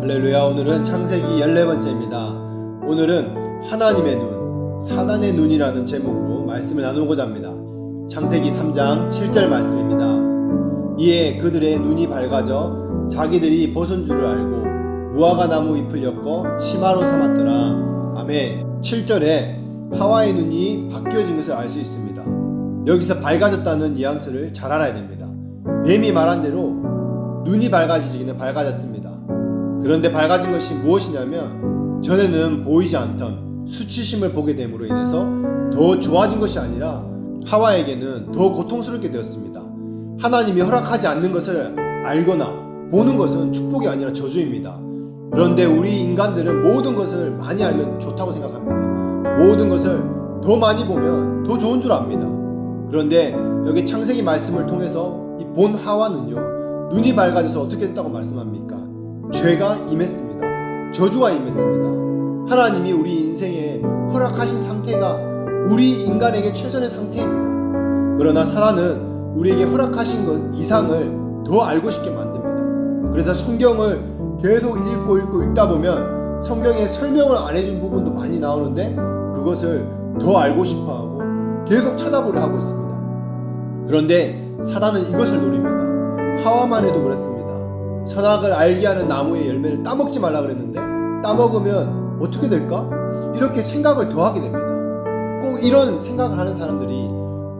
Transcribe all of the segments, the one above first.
할렐루야 오늘은 창세기 14번째입니다. 오늘은 하나님의 눈, 사단의 눈이라는 제목으로 말씀을 나누고자 합니다. 창세기 3장 7절 말씀입니다. 이에 그들의 눈이 밝아져 자기들이 벗은 줄을 알고 무화과 나무 잎을 엮어 치마로 삼았더라. 아멘. 7절에 하와의 눈이 바뀌어진 것을 알 수 있습니다. 여기서 밝아졌다는 뉘앙스를 잘 알아야 됩니다. 뱀이 말한 대로 눈이 밝아지기는 밝아졌습니다. 그런데 밝아진 것이 무엇이냐면 전에는 보이지 않던 수치심을 보게 됨으로 인해서 더 좋아진 것이 아니라 하와에게는 더 고통스럽게 되었습니다. 하나님이 허락하지 않는 것을 알거나 보는 것은 축복이 아니라 저주입니다. 그런데 우리 인간들은 모든 것을 많이 알면 좋다고 생각합니다. 모든 것을 더 많이 보면 더 좋은 줄 압니다. 그런데 여기 창세기 말씀을 통해서 이 본 하와는요 눈이 밝아져서 어떻게 됐다고 말씀합니까? 죄가 임했습니다. 저주가 임했습니다. 하나님이 우리 인생에 허락하신 상태가 우리 인간에게 최선의 상태입니다. 그러나 사단은 우리에게 허락하신 것 이상을 더 알고 싶게 만듭니다. 그래서 성경을 계속 읽고 읽고 읽다 보면 성경에 설명을 안 해준 부분도 많이 나오는데 그것을 더 알고 싶어 하고 계속 찾아보려 하고 있습니다. 그런데 사단은 이것을 노립니다. 하와만 해도 그렇습니다. 선악을 알게 하는 나무의 열매를 따먹지 말라 그랬는데 따먹으면 어떻게 될까? 이렇게 생각을 더 하게 됩니다. 꼭 이런 생각을 하는 사람들이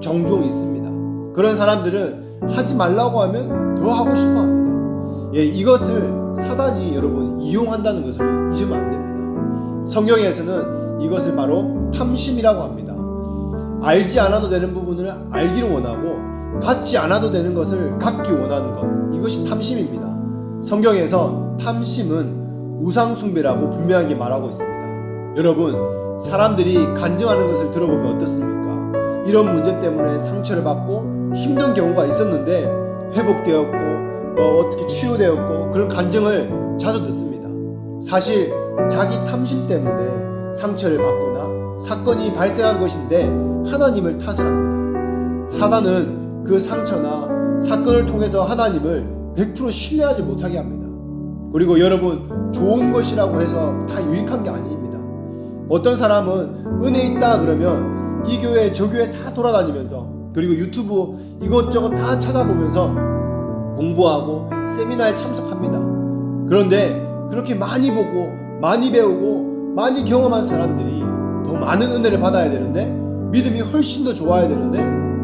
종종 있습니다. 그런 사람들은 하지 말라고 하면 더 하고 싶어 합니다. 예, 이것을 사단이 여러분 이용한다는 것을 잊으면 안 됩니다. 성경에서는 이것을 바로 탐심이라고 합니다. 알지 않아도 되는 부분을 알기를 원하고 갖지 않아도 되는 것을 갖기 원하는 것. 이것이 탐심입니다. 성경에서 탐심은 우상숭배라고 분명하게 말하고 있습니다. 여러분, 사람들이 간증하는 것을 들어보면 어떻습니까? 이런 문제 때문에 상처를 받고 힘든 경우가 있었는데 회복되었고 뭐 어떻게 치유되었고 그런 간증을 자주 듣습니다. 사실 자기 탐심 때문에 상처를 받거나 사건이 발생한 것인데 하나님을 탓을 합니다. 사단은 그 상처나 사건을 통해서 하나님을 100% 신뢰하지 못하게 합니다. 그리고 여러분 좋은 것이라고 해서 다 유익한 게 아닙니다. 어떤 사람은 은혜 있다 그러면 이 교회 저 교회 다 돌아다니면서 그리고 유튜브 이것저것 다 찾아보면서 공부하고 세미나에 참석합니다. 그런데 그렇게 많이 보고 많이 배우고 많이 경험한 사람들이 더 많은 은혜를 받아야 되는데 믿음이 훨씬 더 좋아야 되는데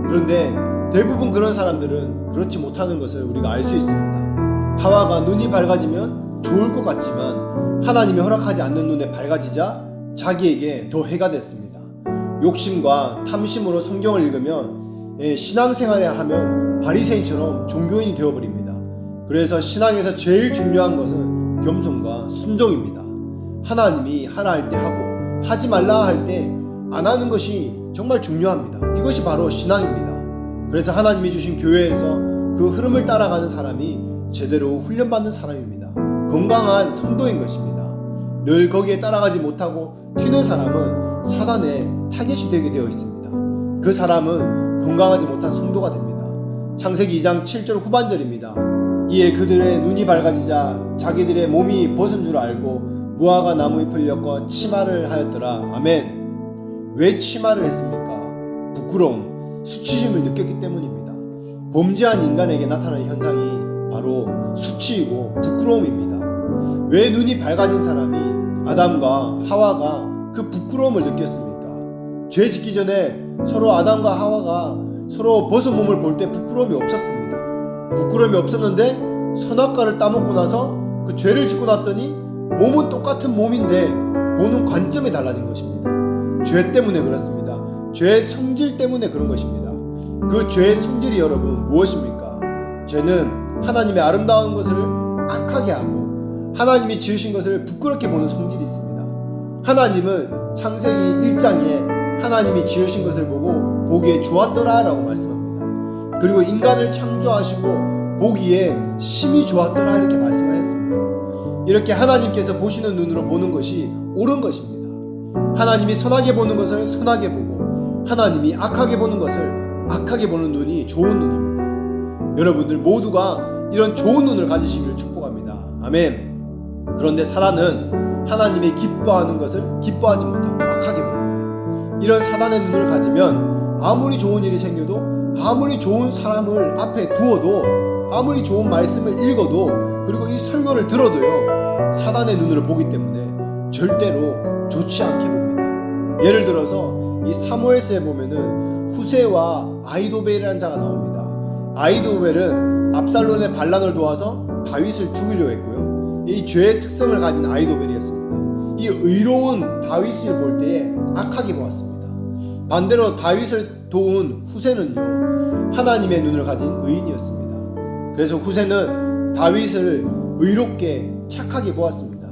그런데 대부분 그런 사람들은 그렇지 못하는 것을 우리가 알 수 있습니다. 하와가 눈이 밝아지면 좋을 것 같지만 하나님이 허락하지 않는 눈에 밝아지자 자기에게 더 해가 됐습니다. 욕심과 탐심으로 성경을 읽으면 예, 신앙생활에 하면 바리새인처럼 종교인이 되어버립니다. 그래서 신앙에서 제일 중요한 것은 겸손과 순종입니다. 하나님이 하라 할 때 하고 하지 말라 할 때 안 하는 것이 정말 중요합니다. 이것이 바로 신앙입니다. 그래서 하나님이 주신 교회에서 그 흐름을 따라가는 사람이 제대로 훈련받는 사람입니다. 건강한 성도인 것입니다. 늘 거기에 따라가지 못하고 튀는 사람은 사단의 타겟이 되게 되어 있습니다. 그 사람은 건강하지 못한 성도가 됩니다. 창세기 2장 7절 후반절입니다. 이에 그들의 눈이 밝아지자 자기들의 몸이 벗은 줄 알고 무화과 나무 잎을 엮어 치마를 하였더라. 아멘. 왜 치마를 했습니까? 부끄러움, 수치심을 느꼈기 때문입니다. 범죄한 인간에게 나타나는 현상이 바로 수치이고 부끄러움입니다. 왜 눈이 밝아진 사람이 아담과 하와가 그 부끄러움을 느꼈습니까? 죄 짓기 전에 서로 아담과 하와가 서로 벗은 몸을 볼 때 부끄러움이 없었습니다. 부끄러움이 없었는데 선악과를 따먹고 나서 그 죄를 짓고 났더니 몸은 똑같은 몸인데 보는 관점이 달라진 것입니다. 죄 때문에 그렇습니다. 죄의 성질 때문에 그런 것입니다. 그 죄의 성질이 여러분 무엇입니까? 죄는 하나님의 아름다운 것을 악하게 하고 하나님이 지으신 것을 부끄럽게 보는 성질이 있습니다. 하나님은 창세기 1장에 하나님이 지으신 것을 보고 보기에 좋았더라 라고 말씀합니다. 그리고 인간을 창조하시고 보기에 심히 좋았더라 이렇게 말씀하셨습니다. 이렇게 하나님께서 보시는 눈으로 보는 것이 옳은 것입니다. 하나님이 선하게 보는 것을 선하게 보고 하나님이 악하게 보는 것을 악하게 보는 눈이 좋은 눈입니다. 여러분들 모두가 이런 좋은 눈을 가지시기를 축복합니다. 아멘. 그런데 사단은 하나님의 기뻐하는 것을 기뻐하지 못하고 악하게 봅니다. 이런 사단의 눈을 가지면 아무리 좋은 일이 생겨도 아무리 좋은 사람을 앞에 두어도 아무리 좋은 말씀을 읽어도 그리고 이 설교를 들어도요 사단의 눈으로 보기 때문에 절대로 좋지 않게 봅니다. 예를 들어서 이 사무엘서에 보면은 후세와 아이도벨이라는 자가 나옵니다. 아이도벨은 압살론의 반란을 도와서 다윗을 죽이려 했고요. 이 죄의 특성을 가진 아이도벨이었습니다. 이 의로운 다윗을 볼 때에 악하게 보았습니다. 반대로 다윗을 도운 후세는요 하나님의 눈을 가진 의인이었습니다. 그래서 후세는 다윗을 의롭게 착하게 보았습니다.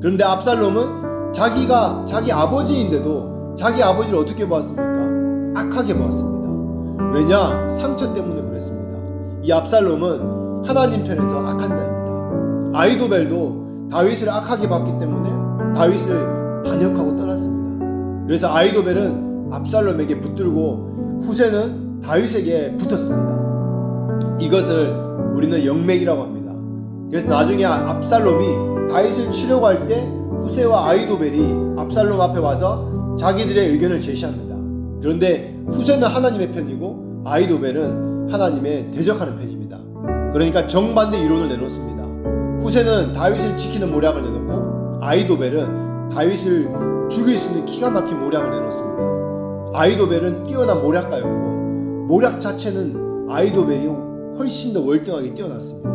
그런데 압살롬은 자기가 자기 아버지인데도 자기 아버지를 어떻게 보았습니까? 악하게 보았습니다. 왜냐? 상처 때문에 그랬습니다. 이 압살롬은 하나님 편에서 악한 자입니다. 아이도벨도 다윗을 악하게 봤기 때문에 다윗을 반역하고 떠났습니다. 그래서 아이도벨은 압살롬에게 붙들고 후세는 다윗에게 붙었습니다. 이것을 우리는 영맥이라고 합니다. 그래서 나중에 압살롬이 다윗을 치려고 할 때 후세와 아이도벨이 압살롬 앞에 와서 자기들의 의견을 제시합니다. 그런데 후세는 하나님의 편이고 아이도벨은 하나님의 대적하는 편입니다. 그러니까 정반대 이론을 내놓습니다. 후세는 다윗을 지키는 모략을 내놓고 아이도벨은 다윗을 죽일 수 있는 기가 막힌 모략을 내놓습니다. 아이도벨은 뛰어난 모략가였고 모략 자체는 아이도벨이 훨씬 더 월등하게 뛰어났습니다.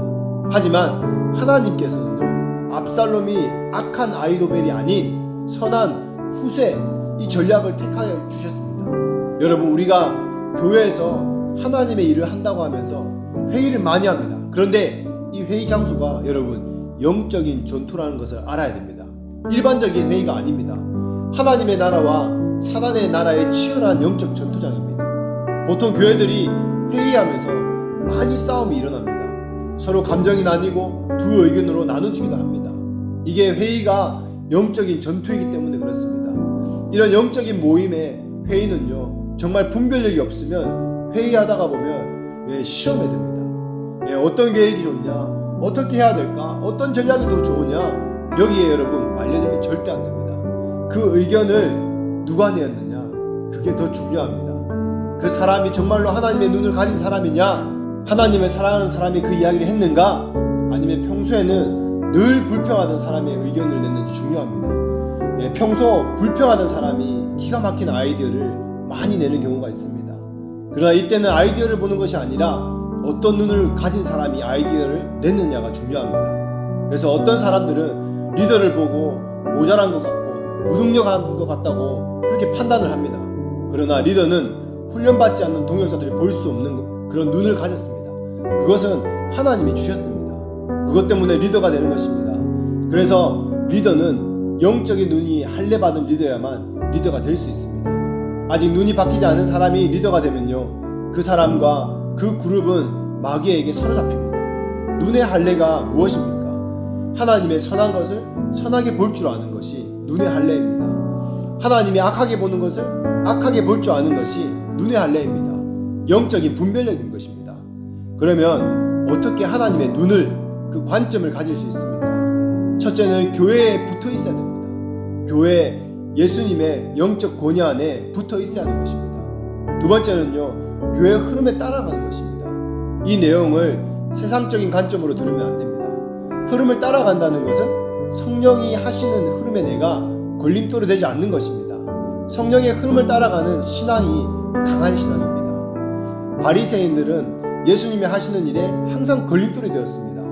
하지만 하나님께서는요 압살롬이 악한 아이도벨이 아닌 선한 후세 이 전략을 택하여 주셨습니다. 여러분 우리가 교회에서 하나님의 일을 한다고 하면서 회의를 많이 합니다. 그런데 이 회의 장소가 여러분 영적인 전투라는 것을 알아야 됩니다. 일반적인 회의가 아닙니다. 하나님의 나라와 사단의 나라의 치열한 영적 전투장입니다. 보통 교회들이 회의하면서 많이 싸움이 일어납니다. 서로 감정이 나뉘고 두 의견으로 나눠지기도 합니다. 이게 회의가 영적인 전투이기 때문에 그렇습니다. 이런 영적인 모임의 회의는요, 정말 분별력이 없으면 회의하다가 보면 예, 시험에 듭니다. 예, 어떤 계획이 좋냐, 어떻게 해야 될까, 어떤 전략이 더 좋으냐, 여기에 여러분 말려들면 절대 안 됩니다. 그 의견을 누가 내었느냐, 그게 더 중요합니다. 그 사람이 정말로 하나님의 눈을 가진 사람이냐, 하나님을 사랑하는 사람이 그 이야기를 했는가, 아니면 평소에는 늘 불평하던 사람의 의견을 냈는지 중요합니다. 예, 평소 불평하던 사람이 기가 막힌 아이디어를 많이 내는 경우가 있습니다. 그러나 이때는 아이디어를 보는 것이 아니라 어떤 눈을 가진 사람이 아이디어를 냈느냐가 중요합니다. 그래서 어떤 사람들은 리더를 보고 모자란 것 같고 무능력한 것 같다고 그렇게 판단을 합니다. 그러나 리더는 훈련받지 않는 동역자들이 볼 수 없는 그런 눈을 가졌습니다. 그것은 하나님이 주셨습니다. 그것 때문에 리더가 되는 것입니다. 그래서 리더는 영적인 눈이 할례받은 리더야만 리더가 될 수 있습니다. 아직 눈이 바뀌지 않은 사람이 리더가 되면요. 그 사람과 그 그룹은 마귀에게 사로잡힙니다. 눈의 할례가 무엇입니까? 하나님의 선한 것을 선하게 볼 줄 아는 것이 눈의 할례입니다. 하나님이 악하게 보는 것을 악하게 볼 줄 아는 것이 눈의 할례입니다. 영적인 분별력인 것입니다. 그러면 어떻게 하나님의 눈을 그 관점을 가질 수 있습니까? 첫째는 교회에 붙어 있어야 됩니다. 교회 예수님의 영적 권위 안에 붙어 있어야 하는 것입니다. 두 번째는요, 교회 흐름에 따라가는 것입니다. 이 내용을 세상적인 관점으로 들으면 안 됩니다. 흐름을 따라간다는 것은 성령이 하시는 흐름에 내가 걸림돌이 되지 않는 것입니다. 성령의 흐름을 따라가는 신앙이 강한 신앙입니다. 바리새인들은 예수님이 하시는 일에 항상 걸림돌이 되었습니다.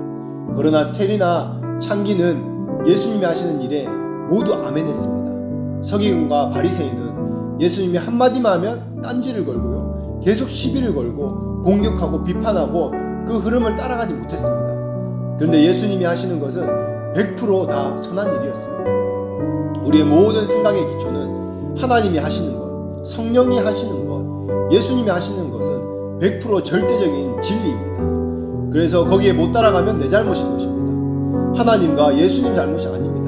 그러나 세리나 창기는 예수님이 하시는 일에 모두 아멘했습니다. 서기관과 바리새인은 예수님이 한마디만 하면 딴지를 걸고요. 계속 시비를 걸고 공격하고 비판하고 그 흐름을 따라가지 못했습니다. 그런데 예수님이 하시는 것은 100%다 선한 일이었습니다. 우리의 모든 생각의 기초는 하나님이 하시는 것, 성령이 하시는 것, 예수님이 하시는 것은 100% 절대적인 진리입니다. 그래서 거기에 못 따라가면 내 잘못인 것입니다. 하나님과 예수님 잘못이 아닙니다.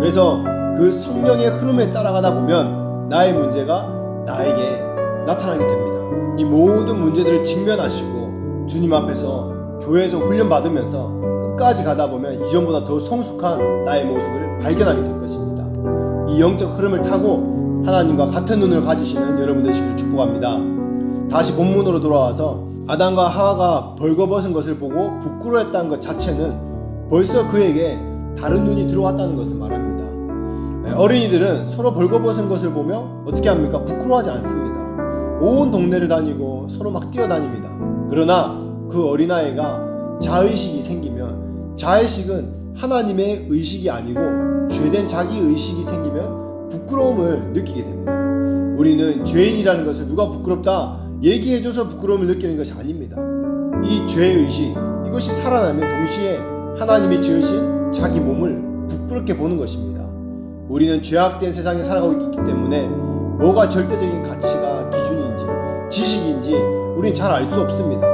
그래서 그 성령의 흐름에 따라가다 보면 나의 문제가 나에게 나타나게 됩니다. 이 모든 문제들을 직면하시고 주님 앞에서 교회에서 훈련 받으면서 끝까지 가다 보면 이전보다 더 성숙한 나의 모습을 발견하게 될 것입니다. 이 영적 흐름을 타고 하나님과 같은 눈을 가지시는 여러분 되시길 축복합니다. 다시 본문으로 돌아와서 아담과 하와가 벌거벗은 것을 보고 부끄러워했다는 것 자체는 벌써 그에게 다른 눈이 들어왔다는 것을 말합니다. 네, 어린이들은 서로 벌거벗은 것을 보며 어떻게 합니까? 부끄러워하지 않습니다. 온 동네를 다니고 서로 막 뛰어다닙니다. 그러나 그 어린아이가 자의식이 생기면 자의식은 하나님의 의식이 아니고 죄된 자기 의식이 생기면 부끄러움을 느끼게 됩니다. 우리는 죄인이라는 것을 누가 부끄럽다 얘기해줘서 부끄러움을 느끼는 것이 아닙니다. 이 죄의식 이것이 살아나면 동시에 하나님이 지으신 자기 몸을 부끄럽게 보는 것입니다. 우리는 죄악된 세상에 살아가고 있기 때문에 뭐가 절대적인 가치가 기준인지 지식인지 우리는 잘 알 수 없습니다.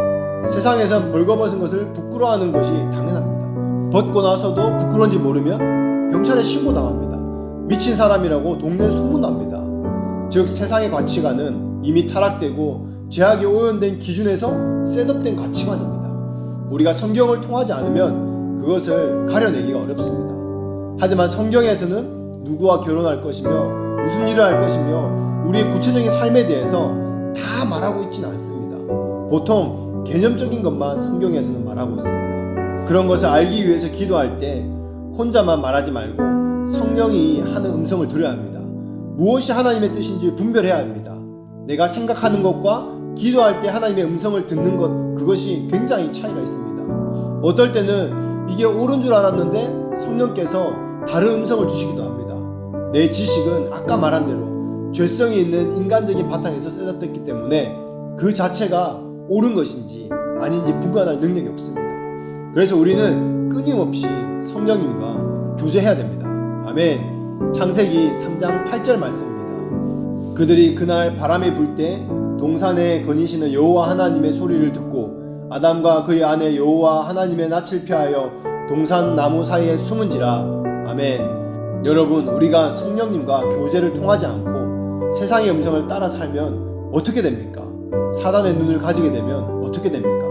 세상에선 벌거벗은 것을 부끄러워하는 것이 당연합니다. 벗고 나서도 부끄러운지 모르면 경찰에 신고 당합니다. 미친 사람이라고 동네 소문납니다. 즉 세상의 가치관은 이미 타락되고 죄악에 오염된 기준에서 셋업된 가치관입니다. 우리가 성경을 통하지 않으면 그것을 가려내기가 어렵습니다. 하지만 성경에서는 누구와 결혼할 것이며 무슨 일을 할 것이며 우리의 구체적인 삶에 대해서 다 말하고 있지는 않습니다. 보통 개념적인 것만 성경에서는 말하고 있습니다. 그런 것을 알기 위해서 기도할 때 혼자만 말하지 말고 성령이 하는 음성을 들어야 합니다. 무엇이 하나님의 뜻인지 분별해야 합니다. 내가 생각하는 것과 기도할 때 하나님의 음성을 듣는 것 그것이 굉장히 차이가 있습니다. 어떨 때는 이게 옳은 줄 알았는데 성령께서 다른 음성을 주시기도 합니다. 내 지식은 아까 말한 대로 죄성이 있는 인간적인 바탕에서 셋업됐기 때문에 그 자체가 옳은 것인지 아닌지 분간할 능력이 없습니다. 그래서 우리는 끊임없이 성령님과 교제해야 됩니다. 아멘. 창세기 3장 8절 말씀입니다. 그들이 그날 바람이 불 때 동산에 거니시는 여호와 하나님의 소리를 듣고 아담과 그의 아내 여호와 하나님의 낯을 피하여 동산 나무 사이에 숨은지라. 아멘. 여러분, 우리가 성령님과 교제를 통하지 않고 세상의 음성을 따라 살면 어떻게 됩니까? 사단의 눈을 가지게 되면 어떻게 됩니까?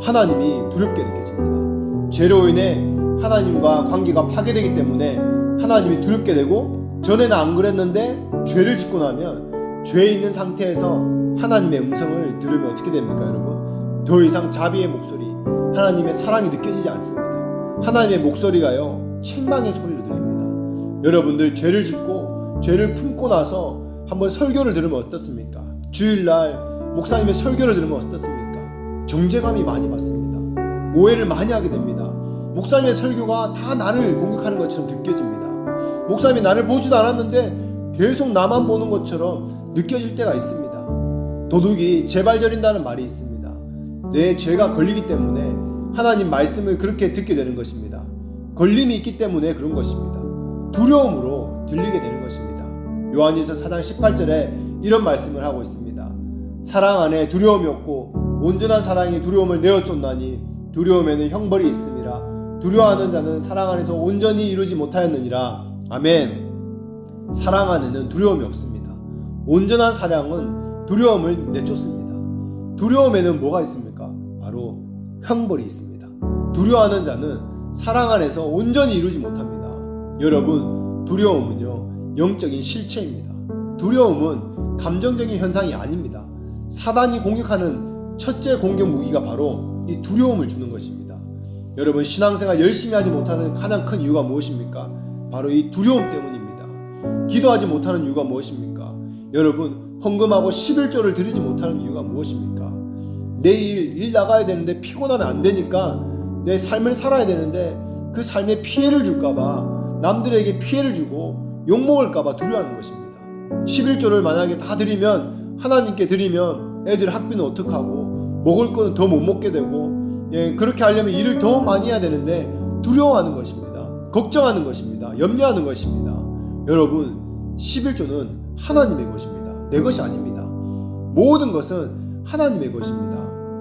하나님이 두렵게 느껴집니다. 죄로 인해 하나님과 관계가 파괴되기 때문에 하나님이 두렵게 되고 전에는 안 그랬는데 죄를 짓고 나면 죄에 있는 상태에서 하나님의 음성을 들으면 어떻게 됩니까, 여러분? 더 이상 자비의 목소리, 하나님의 사랑이 느껴지지 않습니다. 하나님의 목소리가요, 책망의 들립니다. 여러분들 죄를 짓고 죄를 품고 나서 한번 설교를 들으면 어떻습니까? 주일날 목사님의 설교를 들으면 어떻습니까? 정죄감이 많이 받습니다. 오해를 많이 하게 됩니다. 목사님의 설교가 다 나를 공격하는 것처럼 느껴집니다. 목사님이 나를 보지도 않았는데 계속 나만 보는 것처럼 느껴질 때가 있습니다. 도둑이 재발 저린다는 말이 있습니다. 내 죄가 걸리기 때문에 하나님 말씀을 그렇게 듣게 되는 것입니다. 걸림이 있기 때문에 그런 것입니다. 두려움으로 들리게 되는 것입니다. 요한일서 4장 18절에 이런 말씀을 하고 있습니다. 사랑 안에 두려움이 없고 온전한 사랑이 두려움을 내어 쫓나니 두려움에는 형벌이 있음이라 두려워하는 자는 사랑 안에서 온전히 이루지 못하였느니라. 아멘. 사랑 안에는 두려움이 없습니다. 온전한 사랑은 두려움을 내쫓습니다. 두려움에는 뭐가 있습니까? 바로 형벌이 있습니다. 두려워하는 자는 사랑 안에서 온전히 이루지 못합니다 여러분 두려움은요 영적인 실체입니다 두려움은 감정적인 현상이 아닙니다 사단이 공격하는 첫째 공격 무기가 바로 이 두려움을 주는 것입니다. 여러분 신앙생활 열심히 하지 못하는 가장 큰 이유가 무엇입니까? 바로 이 두려움 때문입니다. 기도하지 못하는 이유가 무엇입니까? 여러분 헌금하고 11조를 드리지 못하는 이유가 무엇입니까? 내일 일 나가야 되는데 피곤하면 안 되니까 내 삶을 살아야 되는데 그 삶에 피해를 줄까봐 남들에게 피해를 주고 욕먹을까봐 두려워하는 것입니다. 11조를 만약에 다 드리면 하나님께 드리면 애들 학비는 어떡하고 먹을 거는 더 못 먹게 되고 예, 그렇게 하려면 일을 더 많이 해야 되는데 두려워하는 것입니다. 걱정하는 것입니다. 염려하는 것입니다. 여러분 11조는 하나님의 것입니다. 내 것이 아닙니다. 모든 것은 하나님의 것입니다.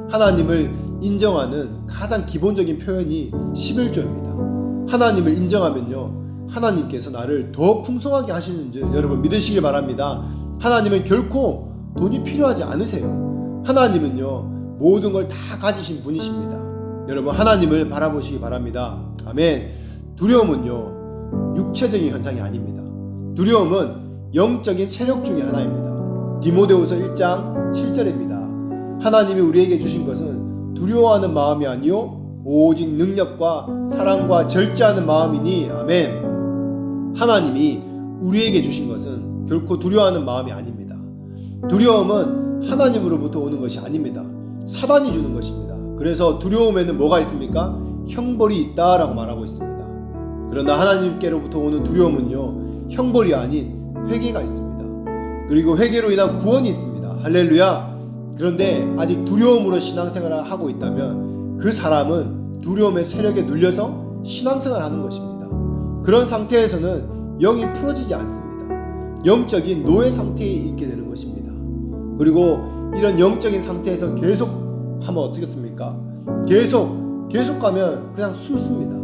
하나님을 인정하는 가장 기본적인 표현이 11조입니다. 하나님을 인정하면요. 하나님께서 나를 더 풍성하게 하시는 줄 여러분 믿으시길 바랍니다. 하나님은 결코 돈이 필요하지 않으세요. 하나님은요. 모든 걸 다 가지신 분이십니다. 여러분 하나님을 바라보시기 바랍니다. 아멘. 두려움은요 육체적인 현상이 아닙니다. 두려움은 영적인 세력 중의 하나입니다. 디모데후서 1장 7절입니다. 하나님이 우리에게 주신 것은 두려워하는 마음이 아니요 오직 능력과 사랑과 절제하는 마음이니 아멘. 하나님이 우리에게 주신 것은 결코 두려워하는 마음이 아닙니다. 두려움은 하나님으로부터 오는 것이 아닙니다. 사단이 주는 것입니다. 그래서 두려움에는 뭐가 있습니까? 형벌이 있다라고 말하고 있습니다. 그러나 하나님께로부터 오는 두려움은요, 형벌이 아닌 회개가 있습니다. 그리고 회개로 인한 구원이 있습니다. 할렐루야! 그런데 아직 두려움으로 신앙생활을 하고 있다면 그 사람은 두려움의 세력에 눌려서 신앙생활을 하는 것입니다. 그런 상태에서는 영이 풀어지지 않습니다. 영적인 노예 상태에 있게 되는 것입니다. 그리고 이런 영적인 상태에서 계속 하면 어떻겠습니까? 계속 계속 가면 그냥 숨습니다.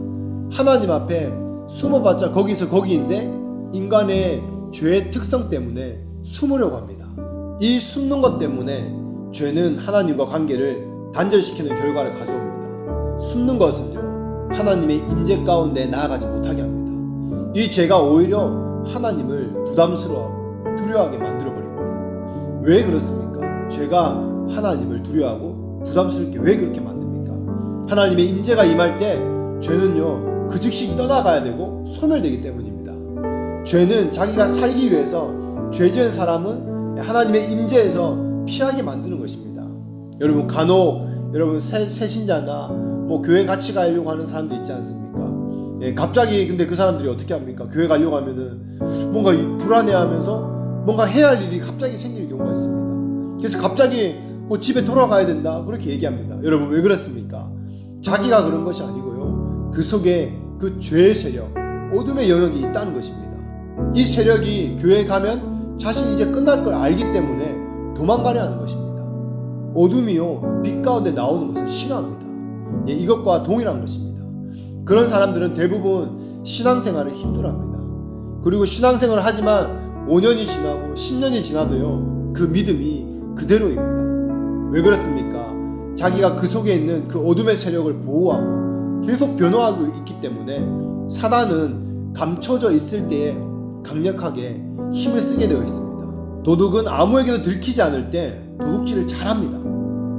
하나님 앞에 숨어봤자 거기서 거기인데 인간의 죄의 특성 때문에 숨으려고 합니다. 이 숨는 것 때문에 죄는 하나님과 관계를 단절시키는 결과를 가져옵니다. 숨는 것은요 하나님의 임재 가운데 나아가지 못하게 합니다. 이 죄가 오히려 하나님을 부담스러워하고 두려워하게 만들어 버립니다. 왜 그렇습니까? 죄가 하나님을 두려워하고 부담스럽게 왜 그렇게 만듭니까? 하나님의 임재가 임할 때 죄는요 그 즉시 떠나가야 되고 소멸되기 때문입니다. 죄는 자기가 살기 위해서 죄 지은 사람은 하나님의 임재에서 피하게 만드는 것입니다. 여러분 간혹 여러분 새, 새신자나 뭐 교회 같이 가려고 하는 사람들 있지 않습니까? 예, 갑자기 근데 그 사람들이 어떻게 합니까? 교회 가려고 하면은 뭔가 이 불안해하면서 뭔가 해야 할 일이 갑자기 생길 경우가 있습니다. 그래서 갑자기 뭐 집에 돌아가야 된다 그렇게 얘기합니다. 여러분 왜 그렇습니까? 자기가 그런 것이 아니고요. 그 속에 그 죄의 세력, 어둠의 영역이 있다는 것입니다. 이 세력이 교회에 가면 자신이 이제 끝날 걸 알기 때문에 도망가려 하는 것입니다. 어둠이요 빛 가운데 나오는 것을 싫어합니다. 예, 이것과 동일한 것입니다. 그런 사람들은 대부분 신앙생활을 힘들어합니다. 그리고 신앙생활을 하지만 5년이 지나고 10년이 지나도요 그 믿음이 그대로입니다. 왜 그렇습니까? 자기가 그 속에 있는 그 어둠의 세력을 보호하고 계속 변화하고 있기 때문에 사단은 감춰져 있을 때에 강력하게 힘을 쓰게 되어 있습니다. 도둑은 아무에게도 들키지 않을 때 도둑질을 잘합니다.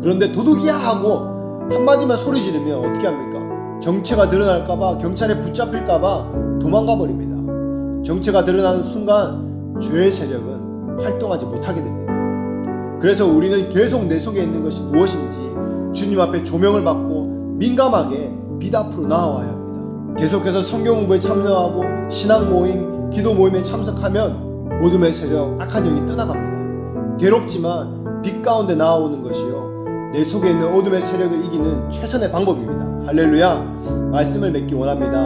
그런데 도둑이야 하고 한마디만 소리 지르면 어떻게 합니까? 정체가 드러날까봐 경찰에 붙잡힐까봐 도망가 버립니다. 정체가 드러나는 순간 죄의 세력은 활동하지 못하게 됩니다. 그래서 우리는 계속 내 속에 있는 것이 무엇인지 주님 앞에 조명을 받고 민감하게 빛 앞으로 나와야 합니다. 계속해서 성경 공부에 참여하고 신앙 모임, 기도 모임에 참석하면 어둠의 세력, 악한 영이 떠나갑니다. 괴롭지만 빛 가운데 나오는 것이요. 내 속에 있는 어둠의 세력을 이기는 최선의 방법입니다. 할렐루야. 말씀을 맺기 원합니다.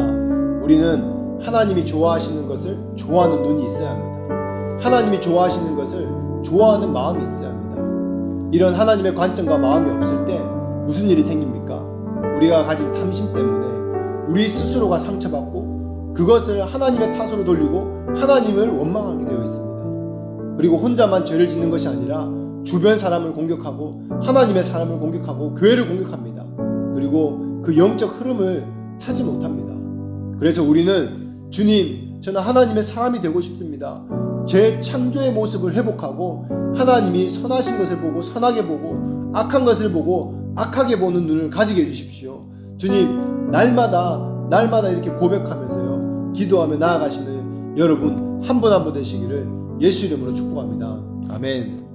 우리는 하나님이 좋아하시는 것을 좋아하는 눈이 있어야 합니다. 하나님이 좋아하시는 것을 좋아하는 마음이 있어야 합니다. 이런 하나님의 관점과 마음이 없을 때 무슨 일이 생깁니까? 우리가 가진 탐심 때문에 우리 스스로가 상처받고 그것을 하나님의 탓으로 돌리고 하나님을 원망하게 되어 있습니다. 그리고 혼자만 죄를 짓는 것이 아니라 주변 사람을 공격하고 하나님의 사람을 공격하고 교회를 공격합니다. 그리고 그 영적 흐름을 타지 못합니다. 그래서 우리는 주님, 저는 하나님의 사람이 되고 싶습니다. 제 창조의 모습을 회복하고 하나님이 선하신 것을 보고 선하게 보고 악한 것을 보고 악하게 보는 눈을 가지게 해주십시오. 주님, 날마다 날마다 이렇게 고백하면서요. 기도하며 나아가시는 여러분 한 분 한 분 되시기를 예수 이름으로 축복합니다. 아멘.